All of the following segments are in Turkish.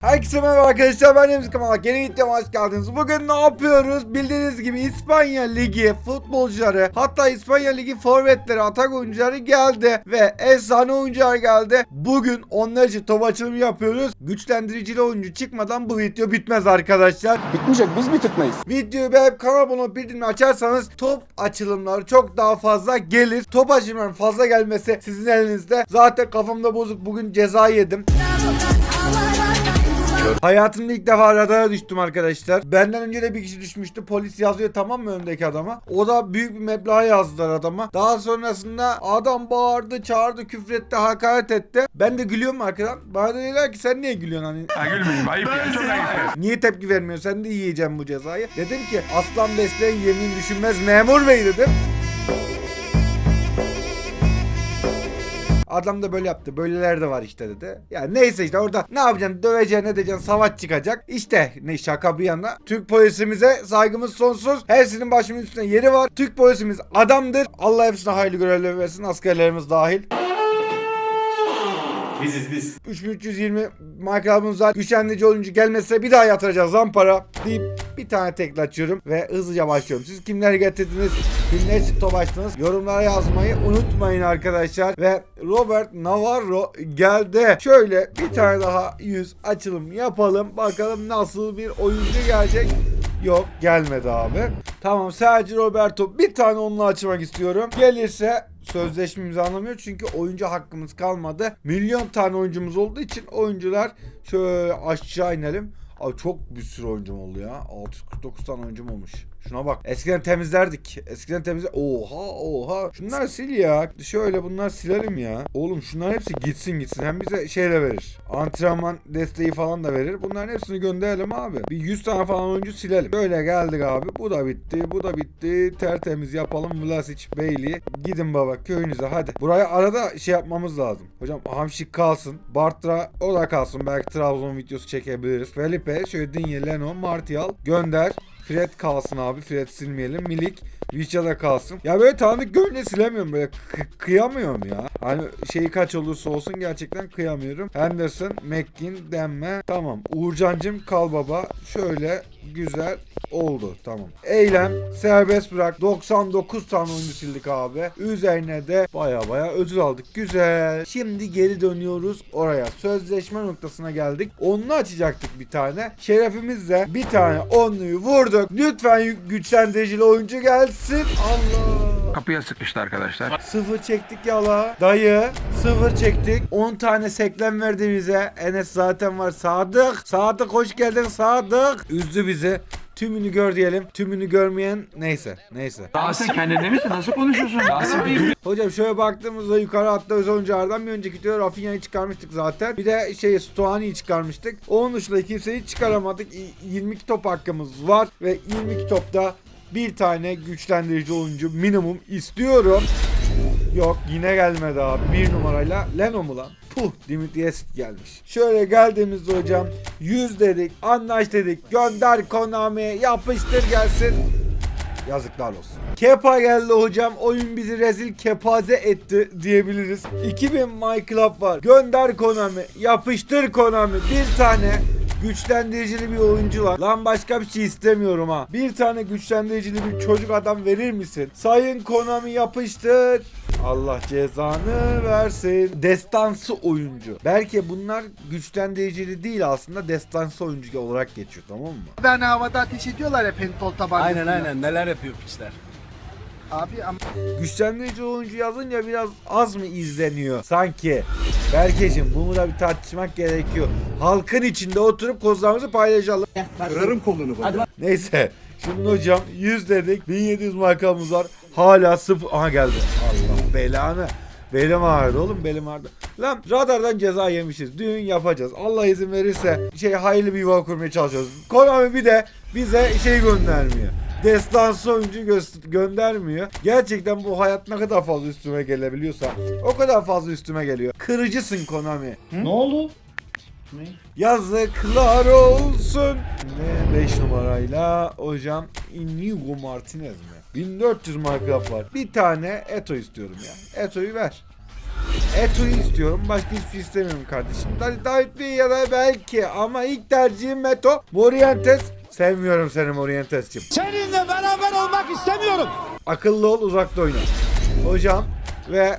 Herkese merhaba arkadaşlar ben Remzi Kamalak yeni videoma hoş geldiniz. Bugün ne yapıyoruz? Bildiğiniz gibi İspanya Ligi futbolcuları hatta İspanya Ligi forvetleri atak oyuncuları geldi ve efsane oyuncular geldi. Bugün onlar için top açılımı yapıyoruz. Güçlendiricili oyuncu çıkmadan bu video bitmez arkadaşlar. Bitmeyecek biz bitirtmeyiz. Videoyu beğenip kanal abone bildirimleri açarsanız top açılımları çok daha fazla gelir. Top açılımların fazla gelmesi sizin elinizde. Zaten kafamda bozuk bugün ceza yedim. Hayatımda ilk defa radara düştüm arkadaşlar. Benden önce de bir kişi düşmüştü. Polis yazıyor tamam mı öndeki adama. O da büyük bir meblağ yazdılar adama. Daha sonrasında adam bağırdı, çağırdı, küfretti, hakaret etti. Ben de gülüyorum arkadan. Bana dediler ki sen niye gülüyorsun hani? Ha gülmeyin ayıp ya çok ayıp ya. Niye tepki vermiyorsun? Sen de yiyeceğim bu cezayı. Dedim ki aslan besleyen yemin düşünmez memur bey dedim. Adam da böyle yaptı. Böyleler de var işte dedi. Ya neyse işte orada ne yapacaksın? Döveceksin, edeceksin, savaş çıkacak. İşte ne şaka bir yana. Türk polisimize saygımız sonsuz. Hepsinin başımın üstünde yeri var. Türk polisimiz adamdır. Allah hepsine hayırlı görevler versin. Askerlerimiz dahil. Biziz biz. 3320 Minecraft'ımıza güçlendirici oyuncu gelmezse bir daha yatıracağız lan para deyip bir tane tekli açıyorum ve hızlıca başlıyorum. Siz kimleri getirdiniz? Kimler için top açtınız? Yorumlara yazmayı unutmayın arkadaşlar. Ve Robert Navarro geldi. Şöyle bir tane daha yüz açılım yapalım. Bakalım nasıl bir oyuncu gelecek. Yok gelmedi abi. Tamam sadece Roberto bir tane onunla açmak istiyorum. Gelirse sözleşme imzalamıyor çünkü oyuncu hakkımız kalmadı. Milyon tane oyuncumuz olduğu için oyuncular şöyle aşağı inelim. Abi çok bir sürü oyuncum oldu ya. 649 tane oyuncum olmuş. Şuna bak. Eskiden temizlerdik. Eskiden temizle... Oha oha. Şunlar sil ya. Şöyle bunlar silelim ya. Oğlum şunlar hepsi gitsin gitsin. Hem bize şey de verir. Antrenman desteği falan da verir. Bunların hepsini gönderelim abi. Bir 100 tane falan oyuncu silelim. Böyle geldik abi. Bu da bitti. Bu da bitti. Tertemiz yapalım. Vlasic, Bailey. Gidin baba köyünüze hadi. Buraya arada şey yapmamız lazım. Hocam Hamşik kalsın. Bartra o da kalsın. Belki Trabzon videosu çekebiliriz. Felipe, şöyle Dinye, Leno, Martial gönder. Fred kalsın abi. Fred silmeyelim. Milik Vişça da kalsın. Ya böyle tanıdık görünce silemiyorum böyle. Kı- kıyamıyorum ya. Hani şeyi kaç olursa olsun gerçekten kıyamıyorum. Henderson, McGinn, Demme. Tamam. Uğurcancım kal baba. Şöyle güzel oldu. Tamam. Eylem serbest bırak. 99 tane oyuncu sildik abi. Üzerine de baya baya ödül aldık. Güzel. Şimdi geri dönüyoruz oraya. Sözleşme noktasına geldik. Onlu açacaktık bir tane. Şerefimizle bir tane onluyu vurduk. Lütfen güçlendiricili oyuncu gelsin. Allah. Kapıya sıkıştı arkadaşlar. Sıfır çektik yala. Dayı sıfır çektik. 10 tane seklem verdi bize. Enes zaten var. Sadık. Sadık hoş geldin Sadık. Üzdü bizi. Tümünü gör diyelim. Tümünü görmeyen neyse. Neyse. Rasim kendinde misin? Nasıl konuşuyorsun? Rasim Hocam şöyle baktığımızda yukarı hatta özel oyunculardan bir önceki videoda Rafinha'yı çıkarmıştık zaten. Bir de şey Stohani'yi çıkarmıştık. Onun dışında kimseyi çıkaramadık. Y- 22 top hakkımız var ve 22 topta bir tane güçlendirici oyuncu minimum istiyorum. Yok yine gelmedi abi. Bir numarayla Leno mu lan? Puh Dimitrievski gelmiş. Şöyle geldiğimizde hocam 100 dedik, anlaş dedik, gönder Konami'ye yapıştır gelsin. Yazıklar olsun. Kepa geldi hocam. Oyun bizi rezil kepaze etti diyebiliriz. 2000 My Club var. Gönder Konami. Yapıştır Konami. Bir tane güçlendiricili bir oyuncu var. Lan başka bir şey istemiyorum ha. Bir tane güçlendiricili bir çocuk adam verir misin? Sayın Konami yapıştır. Allah cezanı versin. Destansı oyuncu. Belki bunlar güçlendiricili değil aslında destansı oyuncu olarak geçiyor tamam mı? Ben havada ateş ediyorlar ya pentol tabancasıyla. Aynen aynen neler yapıyor piçler. Abi ama Güçlendirici oyuncu yazınca biraz az mı izleniyor sanki? Berkeciğim bunu da bir tartışmak gerekiyor. Halkın içinde oturup kozlarımızı paylaşalım. Kırarım kolunu bana. Neyse. Şimdi hocam 100 dedik. 1700 markamız var. Hala sıfır. Aha geldi. Allah belanı. Belim ağrıdı oğlum belim ağrıdı. Lan radardan ceza yemişiz. Düğün yapacağız. Allah izin verirse şey hayırlı bir yuva kurmaya çalışıyoruz. Konami bir de bize şey göndermiyor. Destansı oyuncu gö- göndermiyor. Gerçekten bu hayat ne kadar fazla üstüme gelebiliyorsa o kadar fazla üstüme geliyor. Kırıcısın Konami. Ne oldu? Yazıklar olsun. Ne 5 numarayla hocam Inigo Martinez mi? 1400 marka var. Bir tane Eto istiyorum ya. Eto'yu ver. Eto'yu istiyorum. Başka hiçbir şey istemiyorum kardeşim. David ya da belki ama ilk tercihim Eto. Morientes. Sevmiyorum seni Morientes'cim. Seninle beraber olmak istemiyorum. Akıllı ol uzakta oyna. Hocam ve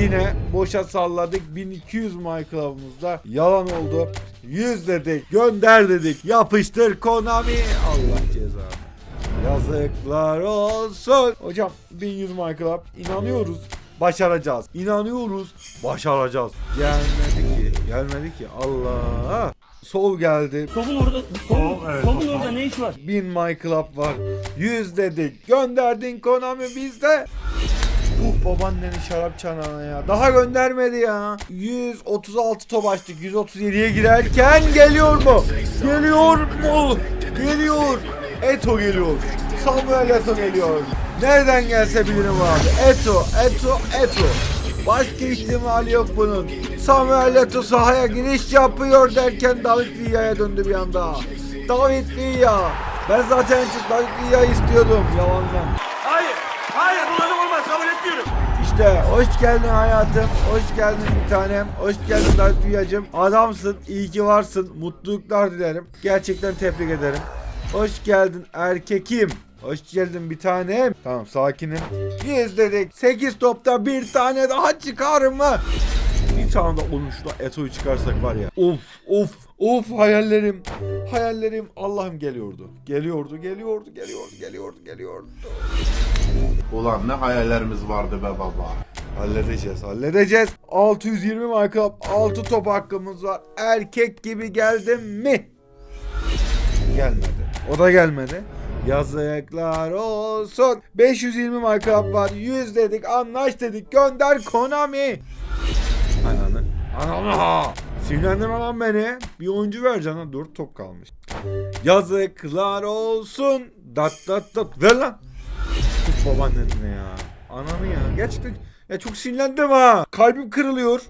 yine boşa salladık. 1200 My Club'ımızda yalan oldu. 100 dedik, gönder dedik, yapıştır Konami. Allah cezanı. Yazıklar olsun. Hocam 1100 My Club inanıyoruz. Başaracağız. İnanıyoruz. Başaracağız. Gelmedi ki. Gelmedi ki. Allah. Sol geldi. Topun orada, topun, topun orada ne iş var? 1000 My Club var. 100 dedik. Gönderdin Konami bizde. Uh babaannenin şarap çanağına ya. Daha göndermedi ya. 136 top açtık. 137'ye girerken geliyor mu? Geliyor mu? Geliyor. Eto geliyor. Samuel Eto geliyor. Nereden gelse bilirim abi. Eto, Eto, Eto. Başka ihtimali yok bunun. Samuel Eto sahaya giriş yapıyor derken David Villa'ya döndü bir anda. David Villa. Ben zaten David Villa'yı istiyordum yalandan. Hayır, hayır bu kadar olmaz kabul etmiyorum. İşte hoş geldin hayatım. Hoş geldin bir tanem. Hoş geldin David Villa'cım. Adamsın. iyi ki varsın. Mutluluklar dilerim. Gerçekten tebrik ederim. Hoş geldin erkekim. Hoş geldin bir tanem. Tamam sakinim. Yüz dedik. 8 topta bir tane daha çıkar mı? Bir tane de olmuşla Eto'yu çıkarsak var ya. Of of of hayallerim. Hayallerim Allah'ım geliyordu. Geliyordu geliyordu geliyordu geliyordu geliyordu. Ulan ne hayallerimiz vardı be baba. Halledeceğiz, halledeceğiz. 620 marka, 6 top hakkımız var. Erkek gibi geldim mi? Gelmedi. O da gelmedi. Yazıklar olsun. 520 marka var. 100 dedik, anlaş dedik. Gönder Konami. Ananı. Ananı. Sinirlendirme lan beni. Bir oyuncu ver cana. 4 top kalmış. Yazıklar olsun. Dat dat dat. Ver lan. Tut babaannenine ya. Ananı ya. Gerçekten ya çok sinirlendim ha. Kalbim kırılıyor.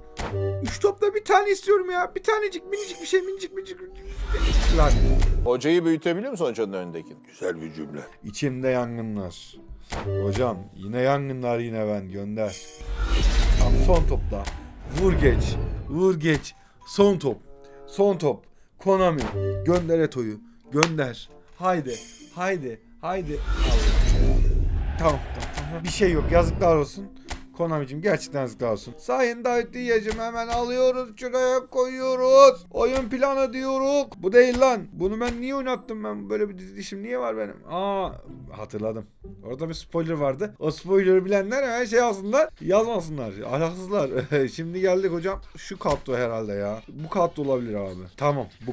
Üç topta bir tane istiyorum ya. Bir tanecik minicik bir şey minicik minicik. Lan Hocayı büyütebiliyor musun hocanın önündekini? Güzel bir cümle. içimde yangınlar. Hocam yine yangınlar yine ben gönder. Tam son topta. Vur geç. Vur geç. Son top. Son top. Konami. Gönder Eto'yu. Gönder. Haydi. Haydi. Haydi. Tamam, tamam. Bir şey yok. Yazıklar olsun. Konami'cim gerçekten yazıklar olsun. Sayın Diyacım hemen alıyoruz şuraya koyuyoruz. Oyun planı diyoruz. Bu değil lan. Bunu ben niye oynattım ben? Böyle bir dizilişim niye var benim? Aa hatırladım. Orada bir spoiler vardı. O spoiler'ı bilenler hemen şey yazsınlar. Yazmasınlar. Ahlaksızlar. Şimdi geldik hocam. Şu katto herhalde ya. Bu katto olabilir abi. Tamam bu.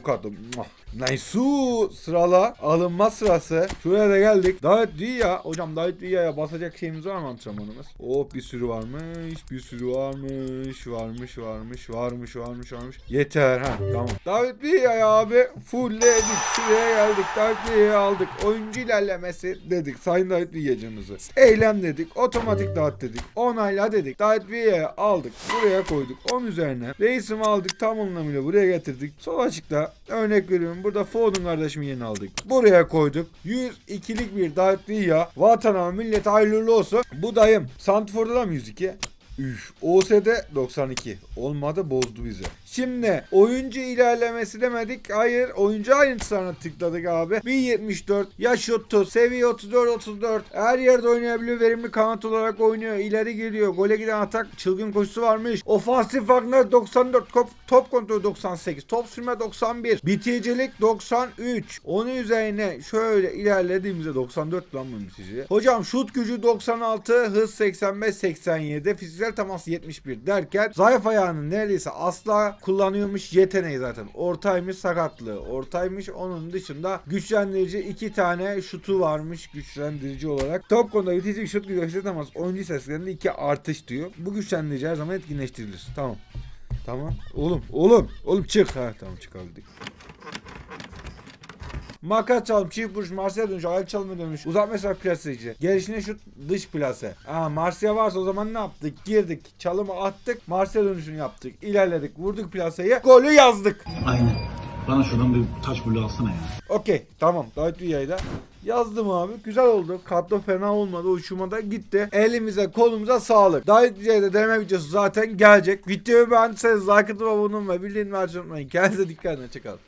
Muah. Nice. Sırala. Alınma sırası. Şuraya da geldik. Davet Villa. Hocam Davet Villa'ya basacak şeyimiz var mı antrenmanımız? Oh bir sürü varmış. Bir sürü varmış. Varmış varmış. Varmış varmış varmış. Yeter ha. Tamam. Davet Villa'ya abi. Fullledik. Şuraya geldik. Davet Villa'ya aldık. Oyuncu ilerlemesi dedik. Sayın Davet Villa'cımızı. Eylem dedik. Otomatik dağıt dedik. Onayla dedik. Davet Villa'ya aldık. Buraya koyduk. 10 üzerine. Reisimi aldık. Tam anlamıyla buraya getirdik. Sol açıkta örnek veriyorum. Burada Foden kardeşimi yeni aldık. Buraya koyduk. 102'lik bir Davet Villa. Vatana millet hayırlı olsun. Bu dayım. Santfor'da da mı 102? Üf. OS'de 92. Olmadı bozdu bizi. Şimdi oyuncu ilerlemesi demedik. Hayır oyuncu ayrıntılarına tıkladık abi. 1.74 yaş 30 seviye 34 34 her yerde oynayabiliyor verimli kanat olarak oynuyor ileri geliyor. Gole giden atak çılgın koşusu varmış. Ofansif farklar 94 top, top kontrolü 98 top sürme 91 bitiricilik 93 onun üzerine şöyle ilerlediğimizde 94 lan bu bitirici hocam şut gücü 96 hız 85 87 fiziksel temas 71 derken zayıf ayağını neredeyse asla kullanıyormuş yeteneği zaten. Ortaymış sakatlığı. Ortaymış onun dışında güçlendirici iki tane şutu varmış güçlendirici olarak. Top konuda bitirici şut temas oyuncu istatistiklerinde 2 artış diyor. Bu güçlendirici her zaman etkinleştirilir tamam. Tamam. Oğlum, oğlum, oğlum çık. Ha tamam çıkabildik. Makas çalım, çift vuruş, Marsilya'ya dönüş, ayak çalımı dönüş, uzak mesafe plaseci. Gelişine şut, dış plase. Aa Marsilya varsa o zaman ne yaptık? Girdik, çalımı attık, Marsilya dönüşünü yaptık. İlerledik, vurduk plaseye, golü yazdık. Aynen. Bana şuradan bir taş bulu alsana ya. Okey, tamam. Davet Villa'yı da Yazdım abi. Güzel oldu. Kadro fena olmadı. Hoşuma da gitti. Elimize kolumuza sağlık. Daha de deneme videosu zaten gelecek. Videoyu beğendiyseniz like atıp abone olmayı, bildirim açmayı unutmayın. Kendinize dikkat edin. Hoşçakalın.